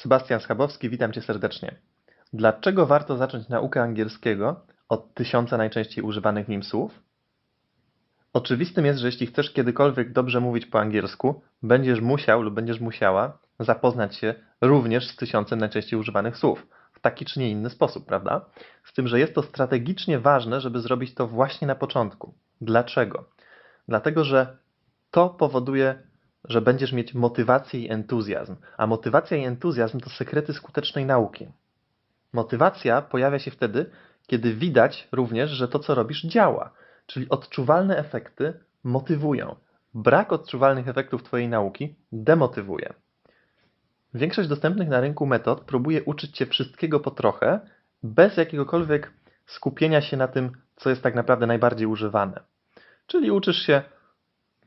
Sebastian Schabowski, witam Cię serdecznie. Dlaczego warto zacząć naukę angielskiego od tysiąca najczęściej używanych w nim słów? Oczywistym jest, że jeśli chcesz kiedykolwiek dobrze mówić po angielsku, będziesz musiał lub będziesz musiała zapoznać się również z tysiącem najczęściej używanych słów w taki czy nie inny sposób, prawda? Z tym, że jest to strategicznie ważne, żeby zrobić to właśnie na początku. Dlaczego? Dlatego, że to powoduje, że będziesz mieć motywację i entuzjazm, a motywacja i entuzjazm to sekrety skutecznej nauki. Motywacja pojawia się wtedy, kiedy widać również, że to, co robisz, działa, czyli odczuwalne efekty motywują. Brak odczuwalnych efektów Twojej nauki demotywuje. Większość dostępnych na rynku metod próbuje uczyć Cię wszystkiego po trochę, bez jakiegokolwiek skupienia się na tym, co jest tak naprawdę najbardziej używane. Czyli uczysz się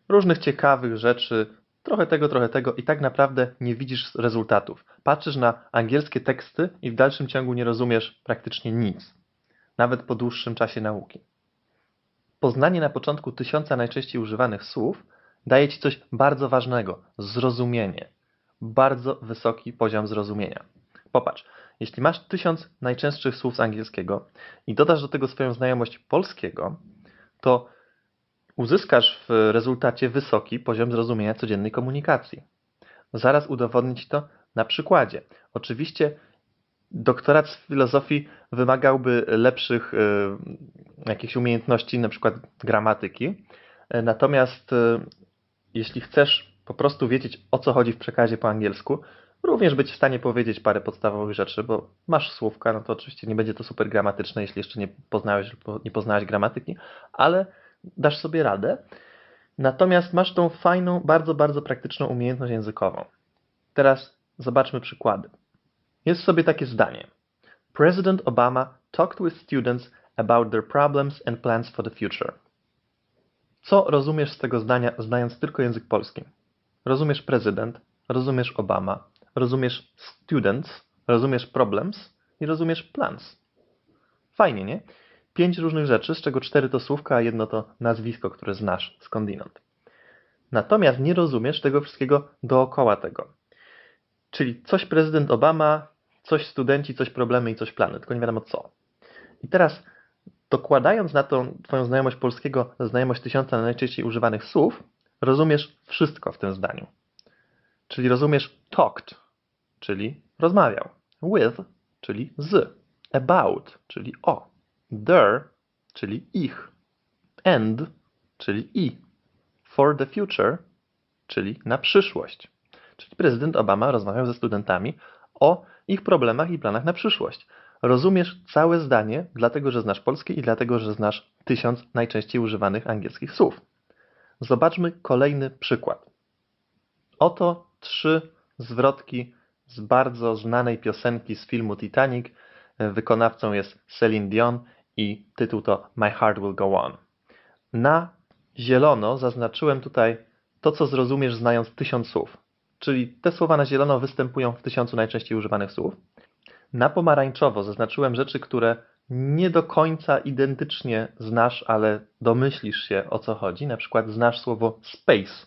różnych ciekawych rzeczy, trochę tego, trochę tego i tak naprawdę nie widzisz rezultatów. Patrzysz na angielskie teksty i w dalszym ciągu nie rozumiesz praktycznie nic, nawet po dłuższym czasie nauki. Poznanie na początku tysiąca najczęściej używanych słów daje Ci coś bardzo ważnego zrozumienie. Bardzo wysoki poziom zrozumienia. Popatrz, jeśli masz tysiąc najczęstszych słów z angielskiego i dodasz do tego swoją znajomość polskiego, to uzyskasz w rezultacie wysoki poziom zrozumienia codziennej komunikacji. Zaraz udowodnię Ci to na przykładzie. Oczywiście doktorat z filozofii wymagałby lepszych y, jakichś umiejętności, na przykład gramatyki. Natomiast y, jeśli chcesz po prostu wiedzieć, o co chodzi w przekazie po angielsku, również być w stanie powiedzieć parę podstawowych rzeczy, bo masz słówka, no to oczywiście nie będzie to super gramatyczne, jeśli jeszcze nie poznałeś, nie poznałeś gramatyki, ale dasz sobie radę. Natomiast masz tą fajną, bardzo, bardzo praktyczną umiejętność językową. Teraz zobaczmy przykłady. Jest sobie takie zdanie. President Obama talked with students about their problems and plans for the future. Co rozumiesz z tego zdania, znając tylko język polski? Rozumiesz prezydent, rozumiesz Obama, rozumiesz students, rozumiesz problems i rozumiesz plans. Fajnie, nie? Pięć różnych rzeczy, z czego cztery to słówka, a jedno to nazwisko, które znasz skądinąd. Natomiast nie rozumiesz tego wszystkiego dookoła tego. Czyli coś prezydent Obama, coś studenci, coś problemy i coś plany, tylko nie wiadomo co. I teraz dokładając na to Twoją znajomość polskiego, znajomość tysiąca najczęściej używanych słów, rozumiesz wszystko w tym zdaniu. Czyli rozumiesz talked, czyli rozmawiał, with, czyli z, about, czyli o, their, czyli ich, and, czyli i, for the future, czyli na przyszłość. Czyli prezydent Obama rozmawiał ze studentami o ich problemach i planach na przyszłość. Rozumiesz całe zdanie, dlatego że znasz polski i dlatego że znasz tysiąc najczęściej używanych angielskich słów. Zobaczmy kolejny przykład. Oto trzy zwrotki z bardzo znanej piosenki z filmu Titanic. Wykonawcą jest Celine Dion i tytuł to My Heart Will Go On. Na zielono zaznaczyłem tutaj to, co zrozumiesz znając tysiąc słów. Czyli te słowa na zielono występują w tysiącu najczęściej używanych słów. Na pomarańczowo zaznaczyłem rzeczy, które nie do końca identycznie znasz, ale domyślisz się o co chodzi. Na przykład znasz słowo space,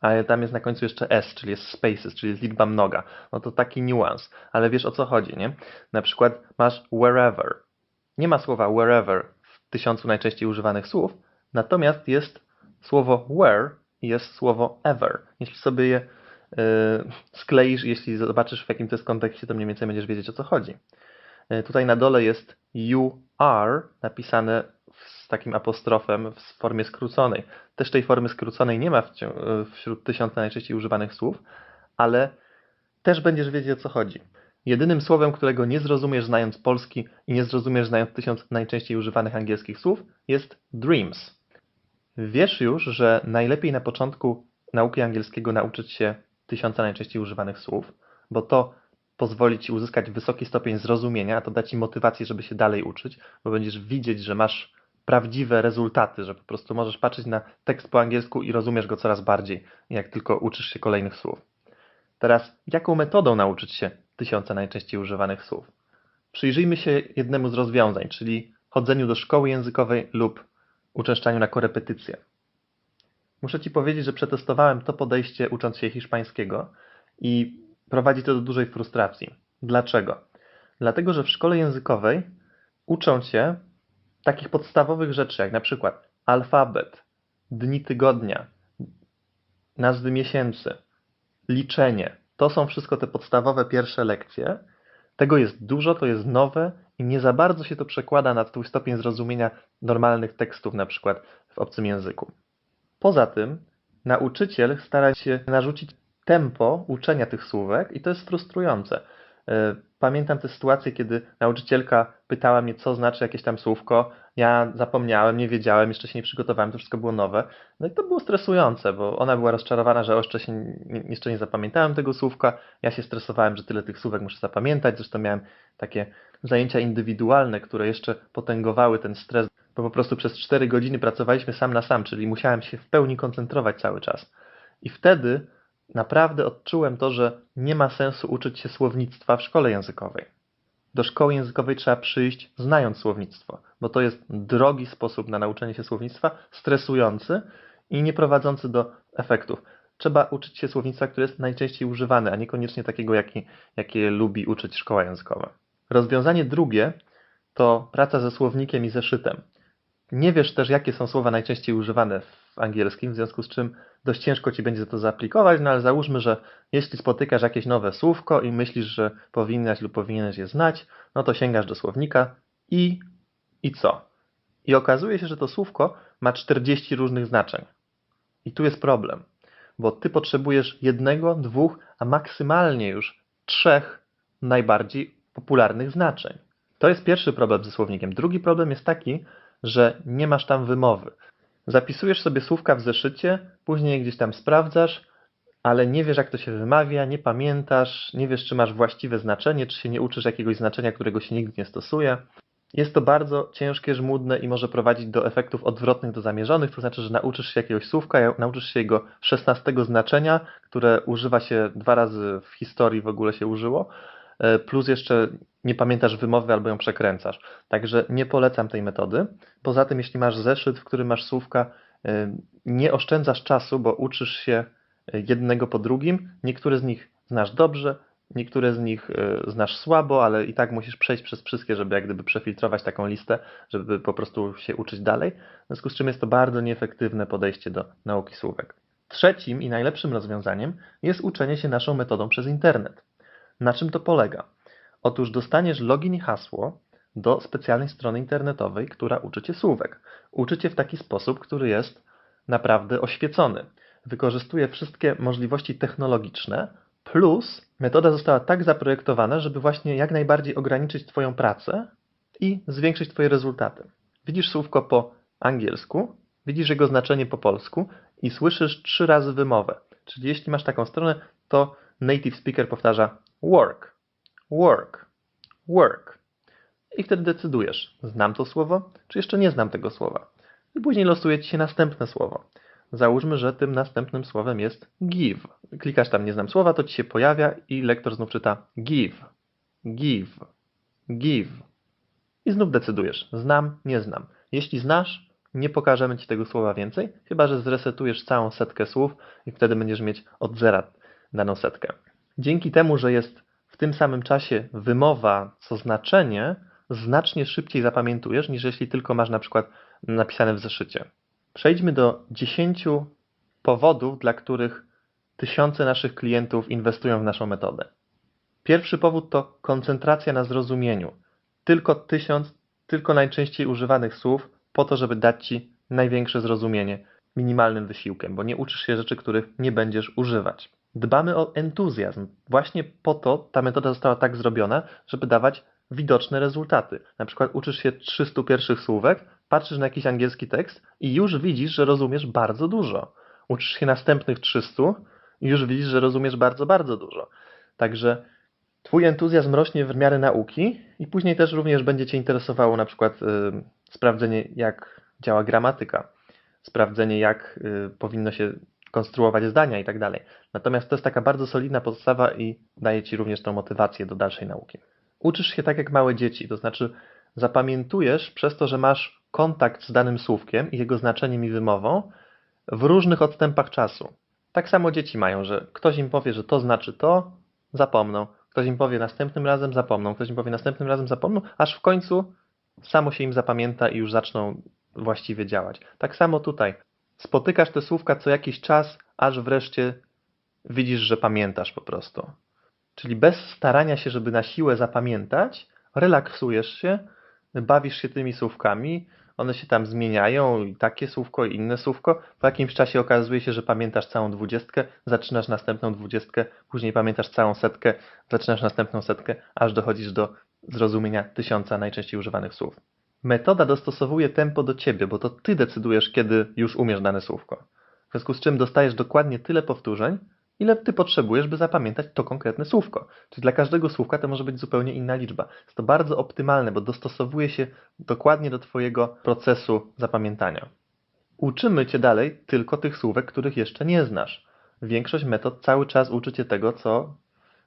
ale tam jest na końcu jeszcze s, czyli jest spaces, czyli jest liczba mnoga. No to taki niuans, ale wiesz o co chodzi, nie? Na przykład masz wherever. Nie ma słowa wherever w tysiącu najczęściej używanych słów, natomiast jest słowo where i jest słowo ever. Jeśli sobie je Y, skleisz, jeśli zobaczysz w jakim to jest kontekście, to mniej więcej będziesz wiedzieć o co chodzi. Y, tutaj na dole jest you are napisane z takim apostrofem w formie skróconej. Też tej formy skróconej nie ma wśród tysiąca najczęściej używanych słów, ale też będziesz wiedzieć o co chodzi. Jedynym słowem, którego nie zrozumiesz znając polski i nie zrozumiesz znając tysiąc najczęściej używanych angielskich słów, jest dreams. Wiesz już, że najlepiej na początku nauki angielskiego nauczyć się tysiąca najczęściej używanych słów, bo to pozwoli Ci uzyskać wysoki stopień zrozumienia, a to da Ci motywację, żeby się dalej uczyć, bo będziesz widzieć, że masz prawdziwe rezultaty, że po prostu możesz patrzeć na tekst po angielsku i rozumiesz go coraz bardziej, jak tylko uczysz się kolejnych słów. Teraz, jaką metodą nauczyć się tysiąca najczęściej używanych słów? Przyjrzyjmy się jednemu z rozwiązań, czyli chodzeniu do szkoły językowej lub uczęszczaniu na korepetycje. Muszę Ci powiedzieć, że przetestowałem to podejście ucząc się hiszpańskiego i prowadzi to do dużej frustracji. Dlaczego? Dlatego, że w szkole językowej uczą cię takich podstawowych rzeczy, jak na przykład alfabet, dni tygodnia, nazwy miesięcy, liczenie. To są wszystko te podstawowe pierwsze lekcje. Tego jest dużo, to jest nowe i nie za bardzo się to przekłada na twój stopień zrozumienia normalnych tekstów, na przykład w obcym języku. Poza tym, nauczyciel stara się narzucić tempo uczenia tych słówek i to jest frustrujące. E, pamiętam te sytuacje, kiedy nauczycielka pytała mnie, co znaczy jakieś tam słówko. Ja zapomniałem, nie wiedziałem, jeszcze się nie przygotowałem, to wszystko było nowe. No i to było stresujące, bo ona była rozczarowana, że jeszcze, się, jeszcze nie zapamiętałem tego słówka. Ja się stresowałem, że tyle tych słówek muszę zapamiętać. Zresztą miałem takie zajęcia indywidualne, które jeszcze potęgowały ten stres, bo po prostu przez 4 godziny pracowaliśmy sam na sam, czyli musiałem się w pełni koncentrować cały czas. I wtedy naprawdę odczułem to, że nie ma sensu uczyć się słownictwa w szkole językowej. Do szkoły językowej trzeba przyjść znając słownictwo, bo to jest drogi sposób na nauczenie się słownictwa, stresujący i nie prowadzący do efektów. Trzeba uczyć się słownictwa, które jest najczęściej używane, a niekoniecznie takiego, jaki, jakie lubi uczyć szkoła językowa. Rozwiązanie drugie to praca ze słownikiem i zeszytem. Nie wiesz też, jakie są słowa najczęściej używane w angielskim, w związku z czym dość ciężko ci będzie to zaaplikować, no ale załóżmy, że jeśli spotykasz jakieś nowe słówko i myślisz, że powinnaś lub powinieneś je znać, no to sięgasz do słownika i i co? I okazuje się, że to słówko ma 40 różnych znaczeń. I tu jest problem, bo ty potrzebujesz jednego, dwóch, a maksymalnie już trzech najbardziej popularnych znaczeń. To jest pierwszy problem ze słownikiem. Drugi problem jest taki, że nie masz tam wymowy. Zapisujesz sobie słówka w zeszycie, później gdzieś tam sprawdzasz, ale nie wiesz, jak to się wymawia, nie pamiętasz, nie wiesz, czy masz właściwe znaczenie, czy się nie uczysz jakiegoś znaczenia, którego się nigdy nie stosuje. Jest to bardzo ciężkie, żmudne i może prowadzić do efektów odwrotnych do zamierzonych, to znaczy, że nauczysz się jakiegoś słówka, nauczysz się jego szesnastego znaczenia, które używa się dwa razy w historii w ogóle się użyło, plus jeszcze nie pamiętasz wymowy albo ją przekręcasz. Także nie polecam tej metody. Poza tym, jeśli masz zeszyt, w którym masz słówka, y, nie oszczędzasz czasu, bo uczysz się y, jednego po drugim. Niektóre z nich znasz dobrze, niektóre z nich znasz słabo, ale i tak musisz przejść przez wszystkie, żeby jak gdyby przefiltrować taką listę, żeby po prostu się uczyć dalej. W związku z czym jest to bardzo nieefektywne podejście do nauki słówek. Trzecim i najlepszym rozwiązaniem jest uczenie się naszą metodą przez internet. Na czym to polega? Otóż dostaniesz login i hasło do specjalnej strony internetowej, która uczy Cię słówek. Uczy Cię w taki sposób, który jest naprawdę oświecony. Wykorzystuje wszystkie możliwości technologiczne, plus metoda została tak zaprojektowana, żeby właśnie jak najbardziej ograniczyć Twoją pracę i zwiększyć Twoje rezultaty. Widzisz słówko po angielsku, widzisz jego znaczenie po polsku i słyszysz trzy razy wymowę. Czyli jeśli masz taką stronę, to native speaker powtarza work, work, work. I wtedy decydujesz, znam to słowo, czy jeszcze nie znam tego słowa. I później losuje ci się następne słowo. Załóżmy, że tym następnym słowem jest give. Klikasz tam nie znam słowa, to ci się pojawia i lektor znów czyta give, give, give. I znów decydujesz, znam, nie znam. Jeśli znasz, nie pokażemy ci tego słowa więcej, chyba że zresetujesz całą setkę słów i wtedy będziesz mieć od zera daną setkę. Dzięki temu, że jest w tym samym czasie wymowa co znaczenie znacznie szybciej zapamiętujesz, niż jeśli tylko masz na przykład napisane w zeszycie. Przejdźmy do 10 powodów, dla których tysiące naszych klientów inwestują w naszą metodę. Pierwszy powód to koncentracja na zrozumieniu. Tylko tysiąc, tylko najczęściej używanych słów po to, żeby dać Ci największe zrozumienie minimalnym wysiłkiem, bo nie uczysz się rzeczy, których nie będziesz używać. Dbamy o entuzjazm. Właśnie po to ta metoda została tak zrobiona, żeby dawać widoczne rezultaty. Na przykład uczysz się 300 pierwszych słówek, patrzysz na jakiś angielski tekst i już widzisz, że rozumiesz bardzo dużo. Uczysz się następnych 300 i już widzisz, że rozumiesz bardzo, bardzo dużo. Także Twój entuzjazm rośnie w miarę nauki i później też również będzie Cię interesowało na przykład yy, sprawdzenie, jak działa gramatyka, sprawdzenie, jak yy, powinno się konstruować zdania i tak dalej. Natomiast to jest taka bardzo solidna podstawa i daje Ci również tą motywację do dalszej nauki. Uczysz się tak jak małe dzieci, to znaczy zapamiętujesz przez to, że masz kontakt z danym słówkiem i jego znaczeniem i wymową w różnych odstępach czasu. Tak samo dzieci mają, że ktoś im powie, że to znaczy to, zapomną. Ktoś im powie następnym razem, zapomną. Ktoś im powie następnym razem, zapomną, aż w końcu samo się im zapamięta i już zaczną właściwie działać. Tak samo tutaj. Spotykasz te słówka co jakiś czas, aż wreszcie widzisz, że pamiętasz po prostu. Czyli bez starania się, żeby na siłę zapamiętać, relaksujesz się, bawisz się tymi słówkami, one się tam zmieniają, i takie słówko, i inne słówko. Po jakimś czasie okazuje się, że pamiętasz całą dwudziestkę, zaczynasz następną dwudziestkę, później pamiętasz całą setkę, zaczynasz następną setkę, aż dochodzisz do zrozumienia tysiąca najczęściej używanych słów. Metoda dostosowuje tempo do ciebie, bo to ty decydujesz, kiedy już umiesz dane słówko. W związku z czym dostajesz dokładnie tyle powtórzeń, ile ty potrzebujesz, by zapamiętać to konkretne słówko. Czyli dla każdego słówka to może być zupełnie inna liczba. Jest to bardzo optymalne, bo dostosowuje się dokładnie do twojego procesu zapamiętania. Uczymy cię dalej tylko tych słówek, których jeszcze nie znasz. Większość metod cały czas uczy cię tego, co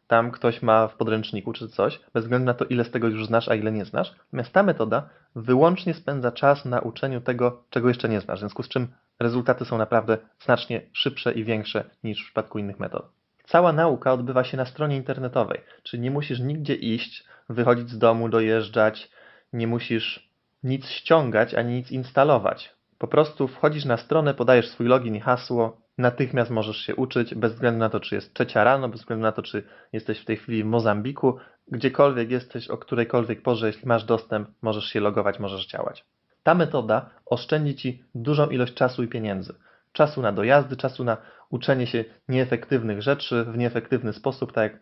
tam ktoś ma w podręczniku czy coś, bez względu na to, ile z tego już znasz, a ile nie znasz. Natomiast ta metoda wyłącznie spędza czas na uczeniu tego, czego jeszcze nie znasz, w związku z czym rezultaty są naprawdę znacznie szybsze i większe niż w przypadku innych metod. Cała nauka odbywa się na stronie internetowej, czyli nie musisz nigdzie iść, wychodzić z domu, dojeżdżać, nie musisz nic ściągać ani nic instalować. Po prostu wchodzisz na stronę, podajesz swój login i hasło, natychmiast możesz się uczyć, bez względu na to, czy jest trzecia rano, bez względu na to, czy jesteś w tej chwili w Mozambiku, gdziekolwiek jesteś, o którejkolwiek porze, jeśli masz dostęp, możesz się logować, możesz działać. Ta metoda oszczędzi Ci dużą ilość czasu i pieniędzy. Czasu na dojazdy, czasu na uczenie się nieefektywnych rzeczy w nieefektywny sposób, tak jak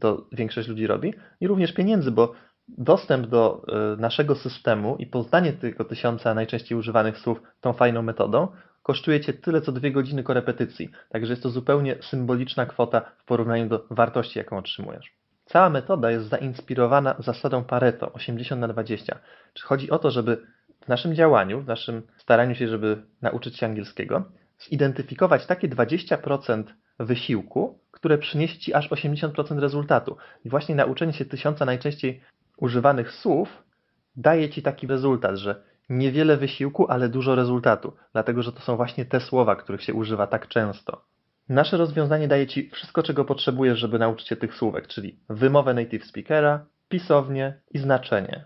to większość ludzi robi, i również pieniędzy, bo dostęp do y, naszego systemu i poznanie tego tysiąca najczęściej używanych słów tą fajną metodą kosztuje Cię tyle co dwie godziny korepetycji, także jest to zupełnie symboliczna kwota w porównaniu do wartości, jaką otrzymujesz. Cała metoda jest zainspirowana zasadą Pareto 80 na 20. Czy chodzi o to, żeby w naszym działaniu, w naszym staraniu się, żeby nauczyć się angielskiego, zidentyfikować takie 20% wysiłku, które przyniesie Ci aż 80% rezultatu. I właśnie nauczenie się tysiąca najczęściej używanych słów daje Ci taki rezultat, że niewiele wysiłku, ale dużo rezultatu, dlatego że to są właśnie te słowa, których się używa tak często. Nasze rozwiązanie daje Ci wszystko, czego potrzebujesz, żeby nauczyć się tych słówek, czyli wymowę native speakera, pisownię i znaczenie.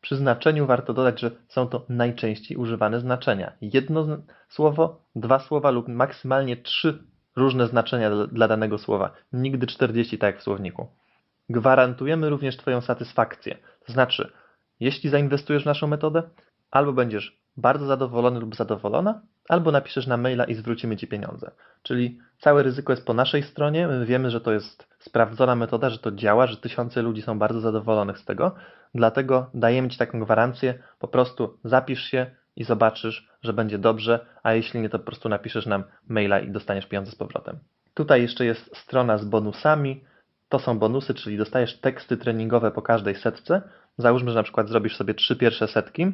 Przy znaczeniu warto dodać, że są to najczęściej używane znaczenia. Jedno słowo, dwa słowa lub maksymalnie trzy różne znaczenia dla danego słowa. Nigdy 40 tak jak w słowniku. Gwarantujemy również Twoją satysfakcję. To znaczy, jeśli zainwestujesz w naszą metodę, albo będziesz bardzo zadowolony lub zadowolona, albo napiszesz na maila i zwrócimy Ci pieniądze. Czyli całe ryzyko jest po naszej stronie. My wiemy, że to jest sprawdzona metoda, że to działa, że tysiące ludzi są bardzo zadowolonych z tego. Dlatego dajemy Ci taką gwarancję. Po prostu zapisz się i zobaczysz, że będzie dobrze, a jeśli nie, to po prostu napiszesz nam maila i dostaniesz pieniądze z powrotem. Tutaj jeszcze jest strona z bonusami. To są bonusy, czyli dostajesz teksty treningowe po każdej setce. Załóżmy, że na przykład zrobisz sobie trzy pierwsze setki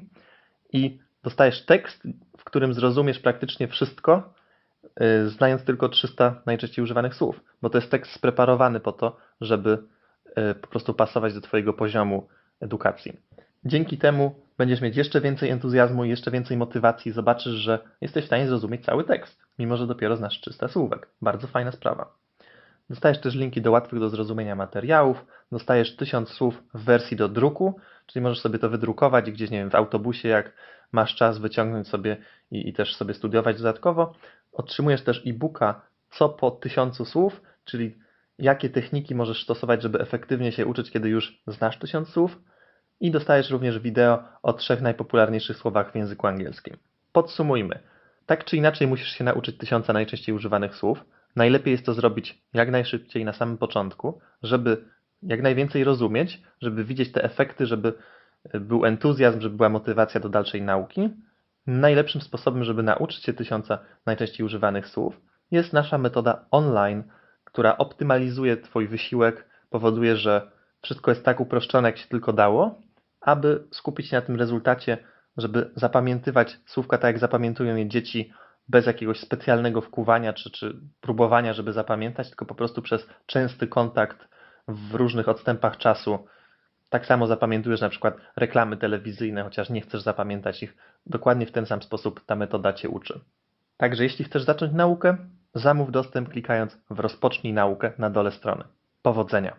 i dostajesz tekst, w którym zrozumiesz praktycznie wszystko, yy, znając tylko 300 najczęściej używanych słów, bo to jest tekst spreparowany po to, żeby yy, po prostu pasować do Twojego poziomu edukacji. Dzięki temu będziesz mieć jeszcze więcej entuzjazmu jeszcze więcej motywacji. Zobaczysz, że jesteś w stanie zrozumieć cały tekst, mimo że dopiero znasz 300 słówek. Bardzo fajna sprawa. Dostajesz też linki do łatwych do zrozumienia materiałów, dostajesz 1000 słów w wersji do druku, czyli możesz sobie to wydrukować gdzieś, nie wiem, w autobusie, jak masz czas, wyciągnąć sobie i, i też sobie studiować dodatkowo. Otrzymujesz też e-booka co po 1000 słów, czyli jakie techniki możesz stosować, żeby efektywnie się uczyć, kiedy już znasz 1000 słów. I dostajesz również wideo o trzech najpopularniejszych słowach w języku angielskim. Podsumujmy. Tak czy inaczej musisz się nauczyć tysiąca najczęściej używanych słów. Najlepiej jest to zrobić jak najszybciej na samym początku, żeby jak najwięcej rozumieć, żeby widzieć te efekty, żeby był entuzjazm, żeby była motywacja do dalszej nauki. Najlepszym sposobem, żeby nauczyć się tysiąca najczęściej używanych słów, jest nasza metoda online, która optymalizuje Twój wysiłek, powoduje, że wszystko jest tak uproszczone, jak się tylko dało, aby skupić się na tym rezultacie, żeby zapamiętywać słówka tak, jak zapamiętują je dzieci, bez jakiegoś specjalnego wkuwania czy, czy próbowania, żeby zapamiętać, tylko po prostu przez częsty kontakt w różnych odstępach czasu. Tak samo zapamiętujesz na przykład reklamy telewizyjne, chociaż nie chcesz zapamiętać ich. Dokładnie w ten sam sposób ta metoda Cię uczy. Także jeśli chcesz zacząć naukę, zamów dostęp klikając w rozpocznij naukę na dole strony. Powodzenia!